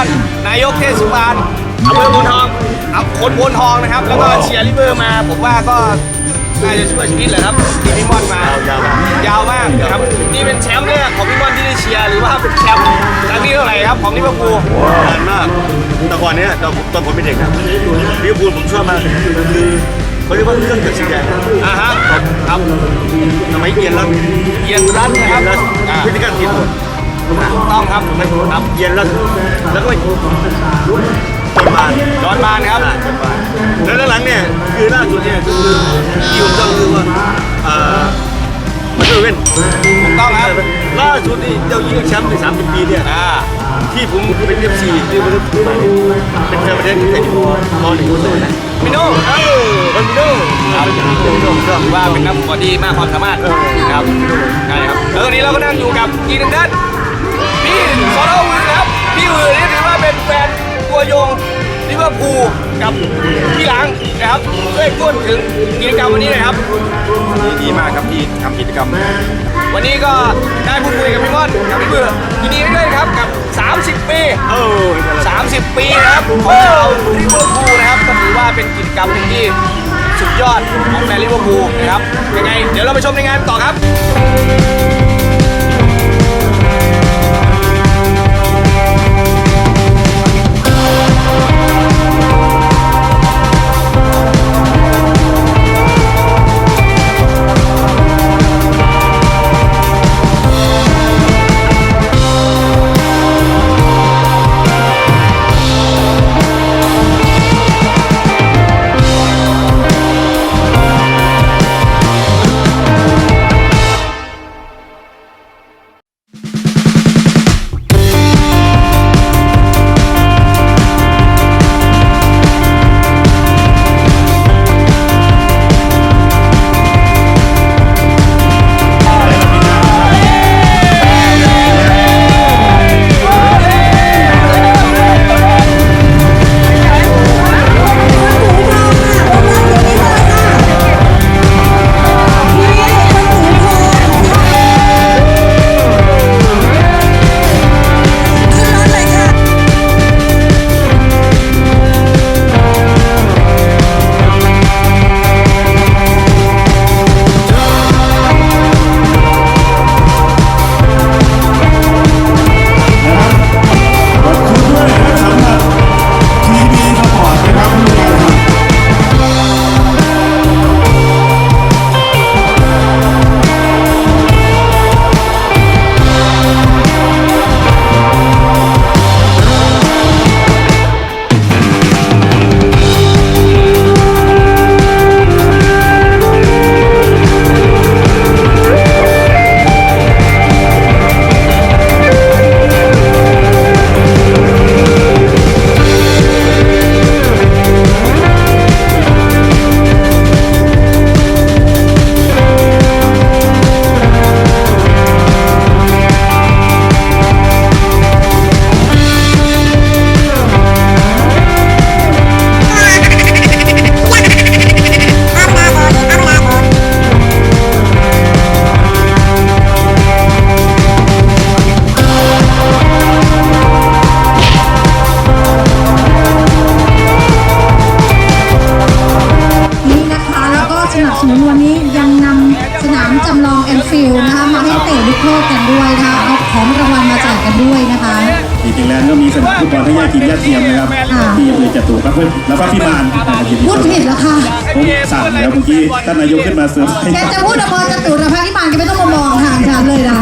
อนนายกเทศบาลอำเภอโพนทองอำคนโพนทองนะครับ แล้วก็เชียร์ลิเวอร์มา ผมว่าก็น่าจะช่วยชีวิตแหละครับที่พี่ม่อนมายาวมากยาวมากนะครับนี่เป็นแชมป์แรกของพี่ม่อนที่ได้เชียร์หรือว่าเป็นแชมป์ครั้งที่เท่าไหร่ครับของลิเวอร์พูลนานมากแต่ก่อนเนี้ยตอนตอนผมเป็นเด็กนะลิเวอร์พูลผมชอบมากคือเขาเรียกว่าเครื่องจักรสีแดงอ่าฮะครับสมัยเอียนแล้วเยียนรันนะเอีคยรับนแล้วอ่าพฤติกรรมผิดหมด ถูกต้องครับครับเอียนแล้วแล้วก็ไปจนบานจอห์นบานครับอ่าจนบานแล้วหลังๆเนี่ยคือล่าสุดเนี่ยก็คือที่ผมจำคือว่าเอ่อมาเตอร์เว่นถูกต้องครับล่าสุดนี่เจ้ายิงแชมป์ใน30ปีเนี่ยอ่าที่ผมเป็นเอฟซีที่ผมเป็นแฟนประเทศแต่อยู่มหนึ่งมสองนะมิโน่เอ้าคอนโดครับถือว่าเป็นนักฟุตบอลที่มากความสามารถครับใช่ครับแล้วตอนนี้เราก็นั่งอยู่กับอีกหนึ่งท่านพี่ซอโลวือ ครับพี่วือนี่ถือว่าเป็นแฟนตัวยงลิเวอร์พูลกับพี่หลังนะครับช่วยพูดถึงกิจกรรมวันนี้หน่อยครับ ดีมากครับที่ทำกิจกรรมวันนี้ก็ได้พูดคุยกับพี่ม่อนกับพี่เบื่อยินดีด้วยครับกับ 30 ปีโอ้30 ปีนะครับของเราลิเวอร์พูลนะครับก็ถือว่าเป็นกิจกรรมหนึ่งที่สุดยอดของแฟนลิเวอร์พูลนะครับยังไงเดี๋ยวเราไปชมในงานต่อครับ แลนด์ก็มีสนามฟุตบอลให้ญาติทีมญาติเทียมนะครับที่อำเภอจตุรัสแล้วก็พี่มานนะครับยินดีพูดต้อนผิดรับแล้วค่ะผมสั่งแล้วเมื่อกี้ท่านนายกขึ้นมาเสริมให้แกจะพูดอภรจตุรพักษ์พิมานแกไม่ต้องมามองทางฉันเลยนะ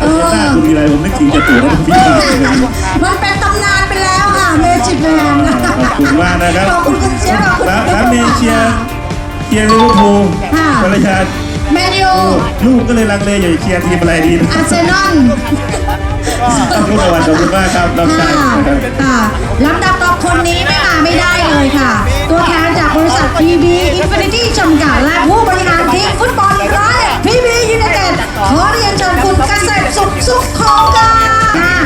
เอหน้าอคุณมีอะไรผมนึกถึงจตุรัสพี่มานเลยมันเป็นตำนานไปแล้วค่ะเมจิแมนขอบคุณมากนะครับขอบคุณคุณเชียร์ขอบคุณสาสามีเชียร์เชียร์ลิเวอร์พูลค่ะภรรยาแมนยูลูกก็เลยลังเลอยู่เชียร์ทีมอะไรดีนะอาร์เซนอล ต้องรู้ประวัติขอบคุณมากครับน้องชายนะครับ ค่ะลำดับต่อคนนี้ไม่มาไม่ได้เลยค่ะ ตัวแทนจากบริษัท PB Infinity จำกัดและผู้บริหารทีมฟุตบอลร้อย PB United ขอเรียนเชิญคุณเกษตรสุขสุขของค่ะ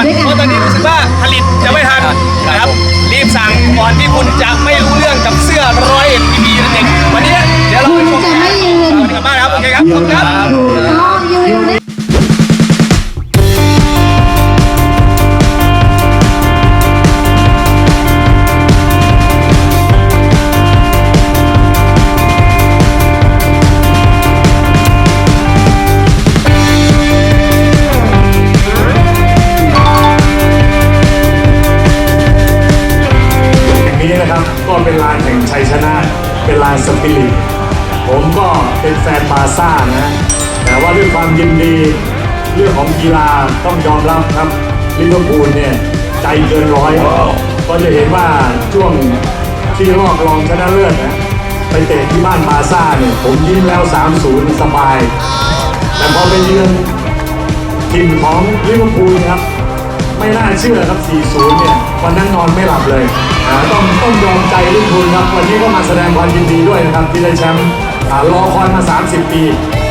วนเพราะตอนนี้รู้สึกว่าผลิตจะไม่ทันนะครับรีบสั่งก่อนที่คุณจะไม่รู้เรื่องกับเสื้อร้อยเอ็ดบีบียูไนเต็ดวันนี้เดี๋ยวเราไปชมคุณจะไม่ยืนเอากลับบ้านครับโอเคครับขอบคุณครับ ถูกต้องยืนได้ นะแต่ว่าด้วยความยินดี เรื่องของกีฬาต้องยอมรับครับลิเวอร์พูลเนี่ยใจเกินร้อยก็จะเห็นว่าช่วงที่รอบรองชนะเลิศนะไปเตะที่บ้านบาซ่าเนี่ยผมยิ้มแล้ว 3-0 สบาย แต่พอไปเยือนทีมของลิเวอร์พูลครับไม่น่าเชื่อครับ 40 เนี่ยวันนั้นนอนไม่หลับเลยต้องต้องยอมใจลิเวอร์พูลครับวันนี้ก็มาแสดงความยินดีด้วยนะครับที่ได้แชมป์รอคอยมา 30 ปี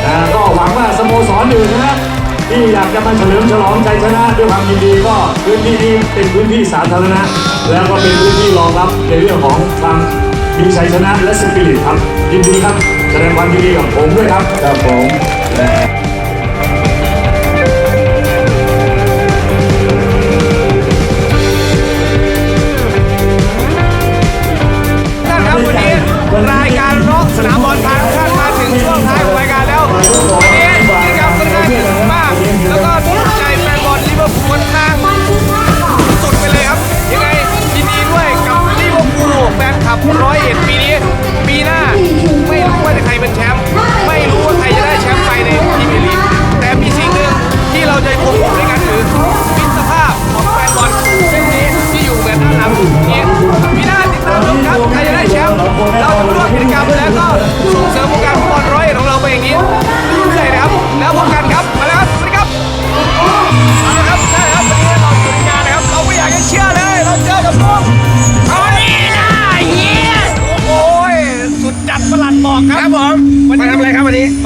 นะก็หวังว่าสโมสรอื่นนะที่อยากจะมาเฉลิมฉลองใจชนะด้วยความยินดีก็พื้นที่นี้เป็นพื้นที่สาธารณะ แล้วก็เป็นพื้นที่รองรับในเรื่องของความมีชัยชนะและสปิริตครับยินดีครับ แสดงความยินดีกับผมด้วยครับครับผม ร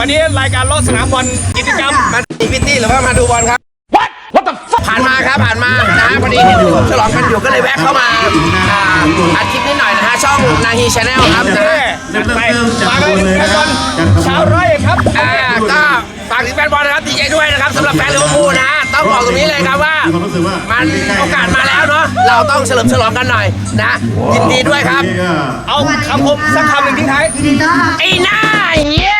วันนี้วันนี้รายการรถสนามบอลกิจกรรมมาอีพิตตี้หรือว่ามาดูบอลครับผ่านมาครับผ่านมานะฮะพอดีเห็นฉลองกันอยู่ก็เลยแวะเข้ามาอ่าอัดคลิปนิดหน่อยนะฮะช่องนาฮีชาแนลครับนะฮะ จัดไปมาเลยแฟนบอลชาวร้อยเอ็ดครับ อ่าก็ฝากถึงแฟนบอลนะครับดีใจด้วยนะครับสำหรับแฟนลิเวอร์พูลนะฮะต้องบอกตรงนี้เลยครับว่า มันโอกาสมาแล้วเนาะเราต้องเฉลิมฉลองกันหน่อยนะยินดีด้วยครับ เอาคำคมสักคำหนึ่งทิ้งท้าย ยินดีต้อนรับ ไอ้หน้าเหี้ย